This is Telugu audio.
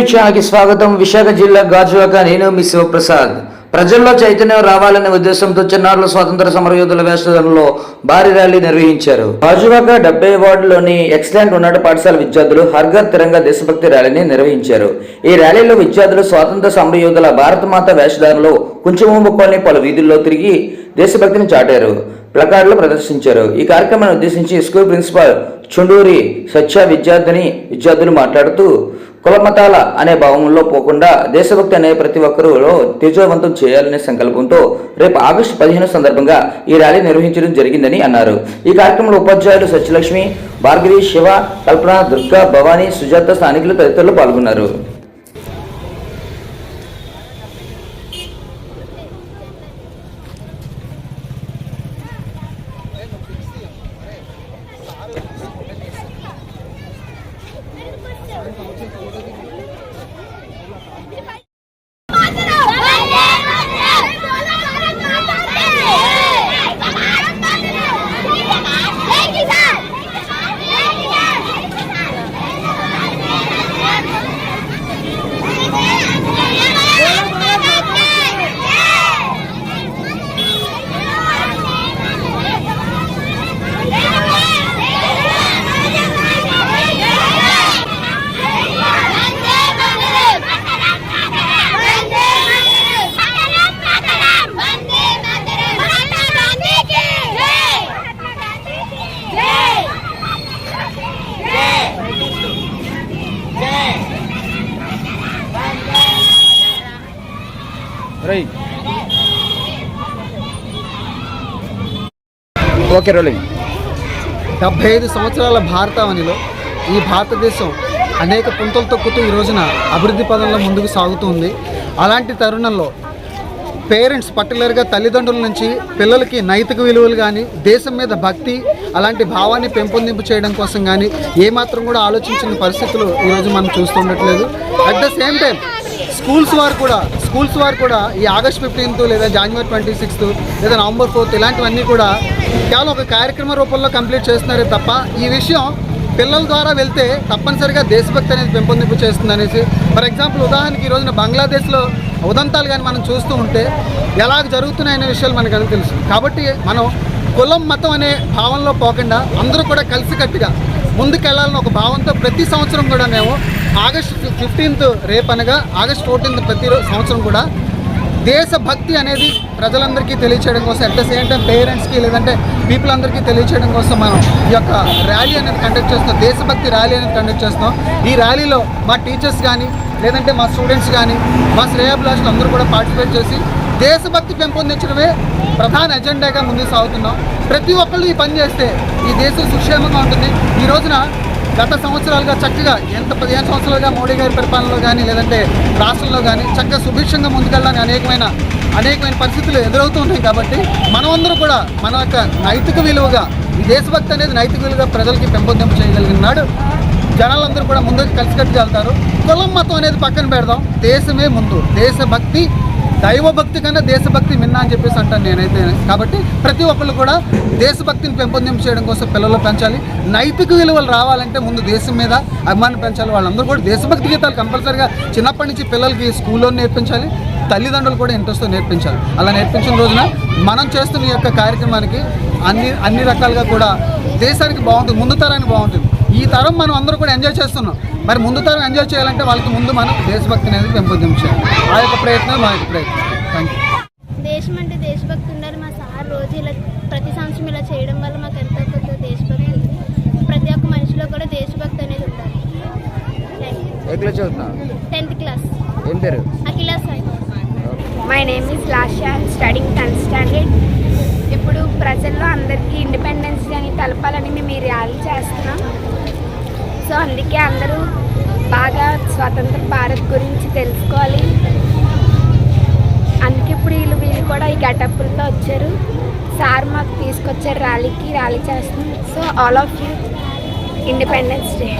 న్యూస్ ఛానల్కి స్వాగతం. విశాఖ జిల్లా గాజువాక నేను మీ శివప్రసాద్. ప్రజల్లో చైతన్యం రావాలనే ఉద్దేశంతో చిన్నారుల స్వాతంత్ర సమరయోధుల వేషధనలో భారీ ర్యాలీ నిర్వహించారు. గాజువాక డెబ్బై వార్డులోని ఎక్సలెంట్ ఉన్నత పాఠశాల విద్యార్థులు హర్ఘర్ తిరంగా దేశభక్తి ర్యాలీని నిర్వహించారు. ఈ ర్యాలీలో విద్యార్థులు స్వాతంత్ర సమరయోధుల భారతమాత వేషధారణలో కుంచుమూంబు కాలనీ పలు వీధుల్లో తిరిగి దేశభక్తిని చాటారు. ప్లకార్డులు ప్రదర్శించారు. ఈ కార్యక్రమాన్ని ఉద్దేశించి స్కూల్ ప్రిన్సిపాల్ చుండూరి సత్య విద్యార్థిని విద్యార్థులు మాట్లాడుతూ కులమతాల అనే భావంలో పోకుండా దేశభక్తి అనే ప్రతి ఒక్కరూ తేజోవంతం చేయాలనే సంకల్పంతో రేపు ఆగస్టు పదిహేను సందర్భంగా ఈ ర్యాలీ నిర్వహించడం జరిగిందని అన్నారు. ఈ కార్యక్రమంలో ఉపాధ్యాయులు సత్యలక్ష్మి భార్గవి శివ కల్పన దుర్గా భవానీ సుజాత స్థానికులు తదితరులు పాల్గొన్నారు. Okay rolling. డెబ్బై ఐదు సంవత్సరాల భారతావనిలో ఈ భారతదేశం అనేక పుంతలు తొక్కుతూ ఈ రోజున అభివృద్ధి పదంలో ముందుకు సాగుతుంది. అలాంటి తరుణంలో పేరెంట్స్ పర్టికులర్గా తల్లిదండ్రుల నుంచి పిల్లలకి నైతిక విలువలు కానీ దేశం మీద భక్తి అలాంటి భావాన్ని పెంపొందింపు చేయడం కోసం కానీ ఏమాత్రం కూడా ఆలోచించిన పరిస్థితులు ఈరోజు మనం చూస్తుండట్లేదు. At the same time schools వారు కూడా స్కూల్స్ వారు కూడా ఈ ఆగస్ట్ ఫిఫ్టీన్త్ లేదా జాన్వరి ట్వంటీ సిక్స్త్ లేదా నవంబర్ ఫోర్త్ ఇలాంటివన్నీ కూడా కేవలం ఒక కార్యక్రమ రూపంలో కంప్లీట్ చేస్తున్నారే తప్ప ఈ విషయం పిల్లల ద్వారా వెళ్తే తప్పనిసరిగా దేశభక్తి అనేది పెంపొందింపు చేస్తుంది అనేసి. ఫర్ ఎగ్జాంపుల్ ఉదాహరణకి ఈ రోజున బంగ్లాదేశ్లో ఉదంతాలు కానీ మనం చూస్తూ ఉంటే ఎలాగ జరుగుతున్నాయనే విషయాలు మనకు తెలుసు. కాబట్టి మనం కులం మతం అనే భావంలో పోకుండా అందరూ కూడా కలిసికట్టుగా ముందుకెళ్ళాలని ఒక భావంతో ప్రతి సంవత్సరం కూడా మేము ఆగస్ట్ ఫిఫ్టీన్త్ రేపు అనగా ఆగస్ట్ ఫోర్టీన్త్ ప్రతి సంవత్సరం కూడా దేశభక్తి అనేది ప్రజలందరికీ తెలియచేయడం కోసం అట్ ద సేమ్ టైం పేరెంట్స్కి లేదంటే పీపుల్ అందరికీ తెలియచేయడం కోసం మనం ఈ యొక్క ర్యాలీ అనేది కండక్ట్ చేస్తాం దేశభక్తి ర్యాలీ అనేది కండక్ట్ చేస్తాం ఈ ర్యాలీలో మా టీచర్స్ కానీ లేదంటే మా స్టూడెంట్స్ కానీ మా శ్రేయాభిలాషులు అందరూ కూడా పార్టిసిపేట్ చేసి దేశభక్తి పెంపొందించడమే ప్రధాన ఎజెండాగా ముందుకు సాగుతున్నాం. ప్రతి ఒక్కళ్ళు ఈ పని చేస్తే ఈ దేశం సుక్షేమంగా ఉంటుంది. ఈ రోజున గత సంవత్సరాలుగా చక్కగా ఎంత పదిహేను సంవత్సరాలుగా మోడీ గారి పరిపాలనలో కానీ లేదంటే రాష్ట్రంలో కానీ చక్కగా సుభిక్షంగా ముందుకెళ్ళడానికి అనేకమైన అనేకమైన పరిస్థితులు ఎదురవుతూ ఉన్నాయి కాబట్టి మనమందరూ కూడా మన యొక్క నైతిక విలువగా ఈ దేశభక్తి అనేది నైతిక విలువగా ప్రజలకి పెంపొందింపు చేయగలిగినాడు. జనాలందరూ కూడా ముందుకు కలిసికట్టుగా వెళ్తారు కులం మతం అనేది పక్కన పెడదాం. దేశమే ముందు. దేశభక్తి దైవభక్తి కన్నా దేశభక్తి మిన్నా అని చెప్పేసి అంటాను నేనైతే. కాబట్టి ప్రతి ఒక్కళ్ళు కూడా దేశభక్తిని పెంపొందింపు చేయడం కోసం పిల్లలు పెంచాలి. నైతిక విలువలు రావాలంటే ముందు దేశం మీద అభిమానం పెంచాలి. వాళ్ళందరూ కూడా దేశభక్తి గీతాలు కంపల్సరిగా చిన్నప్పటి నుంచి పిల్లలకి స్కూల్లో నేర్పించాలి. తల్లిదండ్రులు కూడా ఇంట్రెస్ట్తో నేర్పించాలి. అలా నేర్పించిన రోజున మనం చేస్తున్న ఈ యొక్క కార్యక్రమానికి అన్ని అన్ని రకాలుగా కూడా దేశానికి బాగుంటుంది ముందు తరానికి బాగుంటుంది. ఈ తరం మనం అందరూ కూడా ఎంజాయ్ చేస్తున్నాం. మరి ముందు తరం ఎంజాయ్ చేయాలంటే వాళ్ళకి ముందు మనం దేశభక్తి అనేది పెంపొందించాలి. ఆ యొక్క ప్రయత్నం మా యొక్క ప్రయత్నం. థ్యాంక్ యూ దేశం అంటే దేశభక్తి ఉండాలి. మా సార్ రోజు ఇలా ప్రతి సంవత్సరం ఇలా చేయడం వల్ల మాకు ఎంతో కొంత దేశభక్తి ప్రతి ఒక్క మనిషిలో కూడా దేశభక్తి అనేది ఉండాలి. Tenth class. ఏం పేరు? Akhila Sai. My name is Lasha studying tenth standard ఇప్పుడు ప్రజల్లో అందరికీ ఇండిపెండెన్స్ డే అని తెలపాలని మేము ఈ ర్యాలీ చేస్తున్నాం. సో అందుకే అందరూ బాగా స్వతంత్ర భారత్ గురించి తెలుసుకోవాలి. అందుకే ఇప్పుడు వీళ్ళు వీళ్ళు కూడా ఈ గటప్పులతో వచ్చారు. సార్ మాకు తీసుకొచ్చారు ర్యాలీకి ర్యాలీ చేస్తున్నాం. So all of you Independence Day.